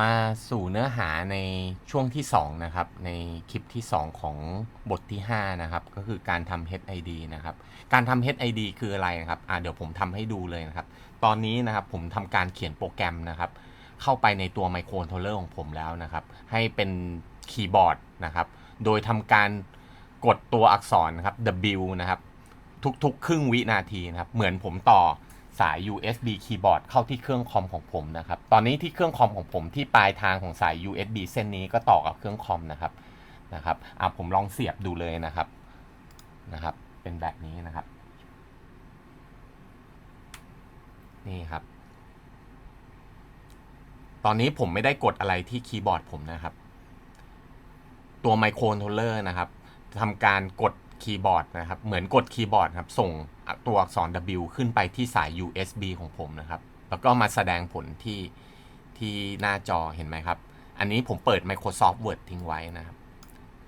มาสู่เนื้อหาในช่วงที่ 2 นะครับ ในคลิปที่ 2 ของบทที่ 5 นะครับ ก็คือการทำ HID นะครับ การทำ HID คืออะไรนะครับเดี๋ยวผมทำให้ดูเลยนะครับ ตอนนี้นะครับผมทำการเขียนโปรแกรมนะครับ เข้าไปในตัวไมโครคอนโทรลเลอร์ของผมแล้วนะครับ ให้เป็นคีย์บอร์ดนะครับ โดยทำการกดตัวอักษรนะครับ W นะครับ ทุกๆ ครึ่งวินาทีนะครับ เหมือนผมต่อ สาย USB คีย์บอร์ดเข้าที่เครื่องคอมของผมนะครับ ตอนนี้ที่เครื่องคอมของผมที่ปลายทางของสาย USB เส้นนี้ก็ต่อกับเครื่องคอมนะครับ นะครับ อะผมลองเสียบดูเลยนะครับ นะครับ เป็นแบบนี้นะครับ นี่ครับ ตอนนี้ผมไม่ได้กดอะไรที่คีย์บอร์ดผมนะครับ ตัวไมโครคนโทรลเลอร์นะครับทำการกด คีย์บอร์ดนะครับ เหมือนกดคีย์บอร์ดครับ ส่งตัวอักษร W ขึ้นไปที่สาย USB ของผมนะครับ แล้วก็มาแสดงผลที่ที่หน้าจอเห็นไหมครับ อันนี้ผมเปิด Microsoft Word ทิ้งไว้นะครับ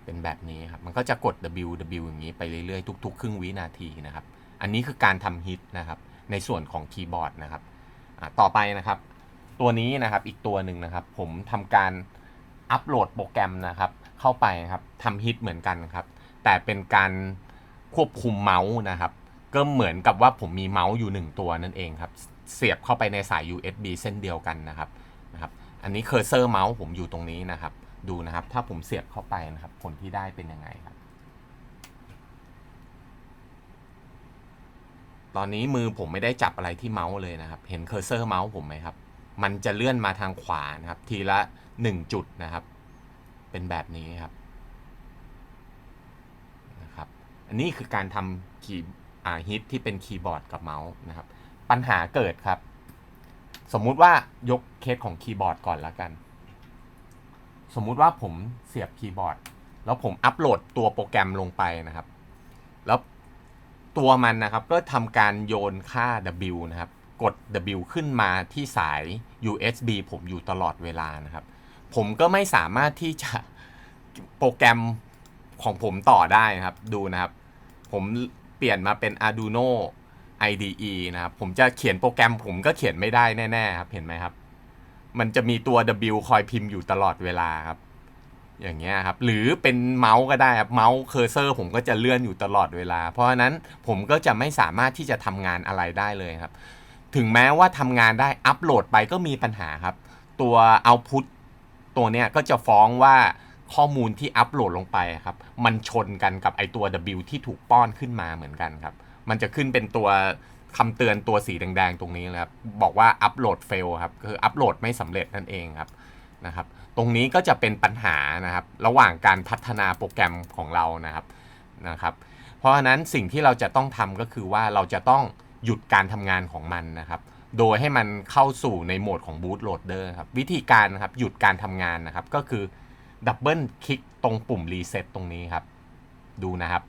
เป็นแบบนี้ครับ มันก็จะกด W W อย่างนี้ไปเรื่อยๆ ทุก ๆ ครึ่งวินาทีนะครับ อันนี้คือการทำฮิตนะครับ ในส่วนของคีย์บอร์ดนะครับต่อไปนะครับ ตัวนี้นะครับอีกตัวหนึ่งนะครับ ผมทำการอัปโหลดโปรแกรมนะครับ เข้าไปครับทำฮิตเหมือนกันครับ แต่เป็นการควบคุมเมาส์นะครับ ก็เหมือนกับว่าผมมีเมาส์อยู่หนึ่งตัวนั่นเองครับ เสียบเข้าไปในสาย USB เส้นเดียวกันนะครับนะครับ อันนี้เคอร์เซอร์เมาส์ผมอยู่ตรงนี้นะครับ ดูนะครับ ถ้าผมเสียบเข้าไปนะครับ ผลที่ได้เป็นยังไงครับ ตอนนี้มือผมไม่ได้จับอะไรที่เมาส์เลยนะครับ เห็นเคอร์เซอร์เมาส์ผมไหมครับ มันจะเลื่อนมาทางขวานะครับ ทีละหนึ่งจุดนะครับ เป็นแบบนี้ครับันนี้คือการทำคีย์ฮิตที่เป็นคีย์บอร์ดกับเมาส์นะครับ ปัญหาเกิดครับ สมมุติว่ายกเคสของคีย์บอร์ดก่อนล้วกัน สมมุติว่าผมเสียบคีย์บอร์ด แล้วผมอัปโหลดตัวโปรแกรมลงไปนะครับ แล้วตัวมันนะครับก็ทำการโยนค่า W นะครับ กด W ขึ้นมาที่สาย USB ผมอยู่ตลอดเวลานะครับ ผมก็ไม่สามารถที่จะโปรแกรมของผมต่อได้นะครับ ดูนะครับ ผมเปลี่ยนมาเป็น Arduino IDE นะครับ ผมจะเขียนโปรแกรมผมก็เขียนไม่ได้แน่ๆครับ เห็นไหมครับ มันจะมีตัว W คอยพิมพ์อยู่ตลอดเวลาครับ อย่างเงี้ยครับ หรือเป็นเมาส์ก็ได้ครับ เมาส์เคอร์เซอร์ผมก็จะเลื่อนอยู่ตลอดเวลา เพราะฉะนั้นผมก็จะไม่สามารถที่จะทำงานอะไรได้เลยครับ ถึงแม้ว่าทำงานได้อัปโหลดไปก็มีปัญหาครับ ตัวเอาพุตตัวเนี้ยก็จะฟ้องว่า ข้อมูลที่อัปโหลดลงไปครับ มันชนกันกับไอตัว W ที่ถูกป้อนขึ้นมาเหมือนกันครับ มันจะขึ้นเป็นตัวคำเตือนตัวสีแดงๆตรงนี้เลยครับ บอกว่าอัปโหลดเฟลครับ คืออัปโหลดไม่สำเร็จนั่นเองครับนะครับ ตรงนี้ก็จะเป็นปัญหานะครับ ระหว่างการพัฒนาโปรแกรมของเรานะครับนะครับ เพราะฉะนั้นสิ่งที่เราจะต้องทำก็คือว่าเราจะต้องหยุดการทำงานของมันนะครับโดยให้มันเข้าสู่ในโหมดของ boot loader ครับวิธีการนะครับหยุดการทำงานนะครับก็คือ ดับเบิลคลิกตรงปุ่มรีเซ็ตตรงนี้ครับ ดูนะครับ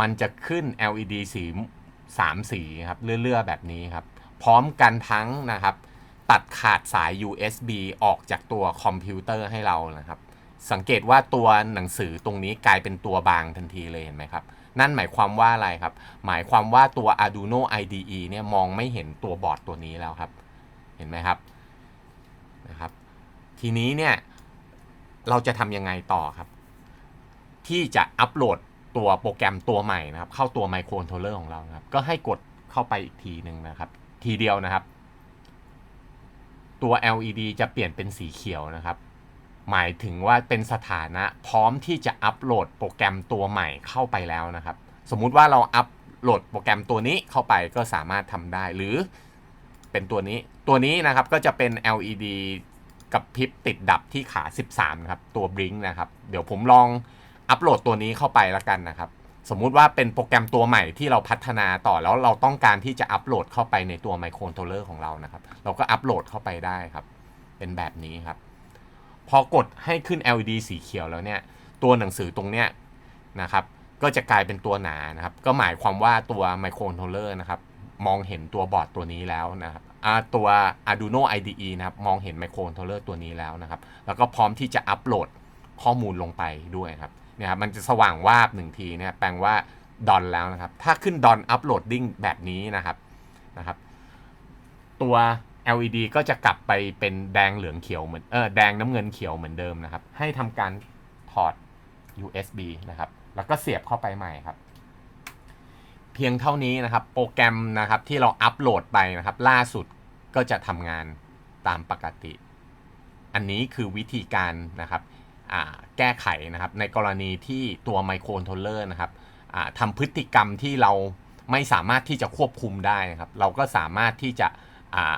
มันจะขึ้น LED สี3สีครับเลื่อๆแบบนี้ครับ พร้อมกันทั้งนะครับ ตัดขาดสาย USB ออกจากตัวคอมพิวเตอร์ให้เรานะครับ สังเกตว่าตัวหนังสือตรงนี้กลายเป็นตัวบางทันทีเลยเห็นไหมครับนั่นหมายความว่าอะไรครับ หมายความว่าตัว Arduino IDE เนี่ยมองไม่เห็นตัวบอร์ดตัวนี้แล้วครับ เห็นไหมครับนะครับ ทีนี้เนี่ยเราจะทำยังไงต่อครับ ที่จะอัปโหลดตัวโปรแกรมตัวใหม่นะครับ เข้าตัวไมโครคอนโทรลเลอร์ของเราครับ ก็ให้กดเข้าไปอีกทีหนึ่งนะครับ ทีเดียวนะครับ ตัว LED จะเปลี่ยนเป็นสีเขียวนะครับ หมายถึงว่าเป็นสถานะพร้อมที่จะอัปโหลดโปรแกรมตัวใหม่เข้าไปแล้วนะครับ สมมุติว่าเราอัปโหลดโปรแกรมตัวนี้เข้าไปก็สามารถทำได้หรือเป็นตัวนี้ตัวนี้นะครับก็จะเป็น LED กับพริบติดดับที่ขา 13นะครับตัวบลิงนะครับ เดี๋ยวผมลองอัปโหลดตัวนี้เข้าไปแล้วกันนะครับ สมมุติว่าเป็นโปรแกรมตัวใหม่ที่เราพัฒนาต่อแล้วเราต้องการที่จะอัปโหลดเข้าไปในตัวไมโครคอนโทรลเลอร์ของเรานะครับ เราก็อัปโหลดเข้าไปได้ครับ เป็นแบบนี้ครับ พอกดให้ขึ้น LED สีเขียวแล้วเนี่ย ตัวหนังสือตรงเนี้ยนะครับก็จะกลายเป็นตัวหนานะครับ ก็หมายความว่าตัวไมโครคอนโทรลเลอร์นะครับ มองเห็นตัวบอร์ดตัวนี้แล้วนะครับ ตัว Arduino IDE นะครับ มองเห็นไมโครคอนโทรลเลอร์ตัวนี้แล้วนะครับ แล้วก็พร้อมที่จะอัปโหลดข้อมูลลงไปด้วยครับเนี่ยครับ มันจะสว่างวาบหนึ่งทีเนี่ยแปลว่าดอนแล้วนะครับ ถ้าขึ้นดอนอัปโหลดดิ้งแบบนี้นะครับนะครับ ตัว LED ก็จะกลับไปเป็นแดงเหลืองเขียวเหมือนเออแดงน้ำเงินเขียวเหมือนเดิมนะครับ ให้ทำการถอด USB นะครับ แล้วก็เสียบเข้าไปใหม่ครับ พียงเท่านี้นะครับ โปรแกรมนะครับที่เราอัปโหลดไปนะครับ ล่าสุดก็จะทำงานตามปกติ อันนี้คือวิธีการนะครับแก้ไขนะครับในกรณีที่ตัวไมโครคอนโทรลเลอร์นะครับทำพฤติกรรมที่เราไม่สามารถที่จะควบคุมได้นะครับ เราก็สามารถที่จะอ่า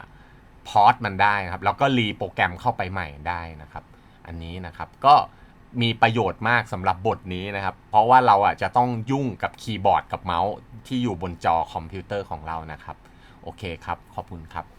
พอสมันได้นะครับ แล้วก็รีโปรแกรมเข้าไปใหม่ได้นะครับ อันนี้นะครับก็ มีประโยชน์มากสำหรับบทนี้นะครับ เพราะว่าเราอะจะต้องยุ่งกับคีย์บอร์ดกับเมาส์ที่อยู่บนจอคอมพิวเตอร์ของเรานะครับ โอเคครับ ขอบคุณครับ